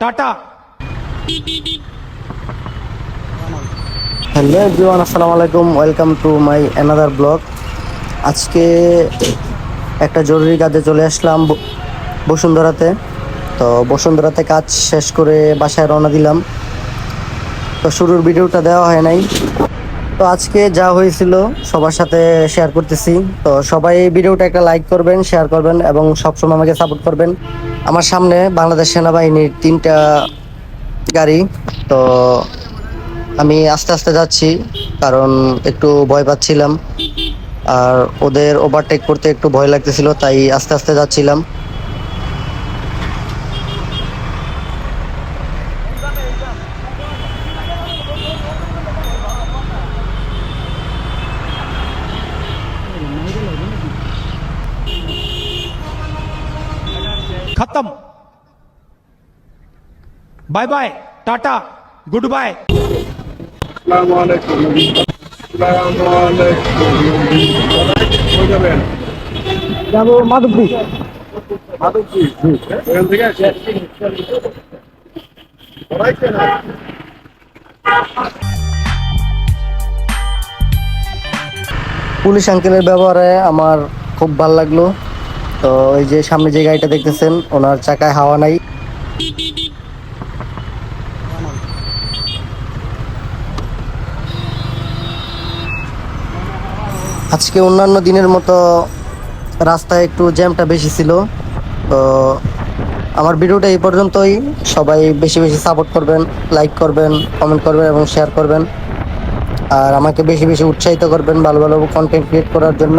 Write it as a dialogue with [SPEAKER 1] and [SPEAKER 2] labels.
[SPEAKER 1] Tata
[SPEAKER 2] hello everyone, আসসালামু আলাইকুম। Welcome to my another blog. আজকে একটা জরুরি কাজে চলে আসলাম বসুন্ধরাতে। তো বসুন্ধরাতে কাজ শেষ করে বাসায় রওনা দিলাম। তো শুরুর ভিডিওটা দেওয়া হয় নাই। তো আজকে যা হয়েছিল সবার সাথে শেয়ার করতেছি। তো সবাই ভিডিওটা একটা লাইক করবেন শেয়ার করবেন এবং সবসময় আমাকে সাপোর্ট করবেন। আমার সামনে বাংলাদেশ সেনাবাহিনীর তিনটা গাড়ি। তো আমি আস্তে আস্তে যাচ্ছি, কারণ একটু ভয় পাচ্ছিলাম। আর ওদের ওভারটেক করতে একটু ভয় লাগতেছিল, তাই আস্তে আস্তে যাচ্ছিলাম।
[SPEAKER 1] खत्म bye bye tata goodbye
[SPEAKER 3] আসসালামু আলাইকুম আসসালামু আলাইকুম কই যাবেন
[SPEAKER 2] যাবো মাধবদী
[SPEAKER 3] মাধবজি এখান থেকে পড়াইছে না
[SPEAKER 2] পুলিশ আঙ্কেলের ব্যবহারে আমার খুব ভালো লাগলো তো ওই যে সামনে যে গাড়িটা দেখতেছেন, ওনার চাকায় হাওয়া নাই। আজকে অন্যান্য দিনের মতো রাস্তায় একটু জ্যামটা বেশি ছিল। তো আমার ভিডিওটা এই পর্যন্তই। সবাই বেশি বেশি সাপোর্ট করবেন লাইক করবেন কমেন্ট করবেন এবং শেয়ার করবেন। আর আমাকে বেশি বেশি উৎসাহিত করবেন ভালো ভালো কন্টেন্ট ক্রিয়েট করার জন্য।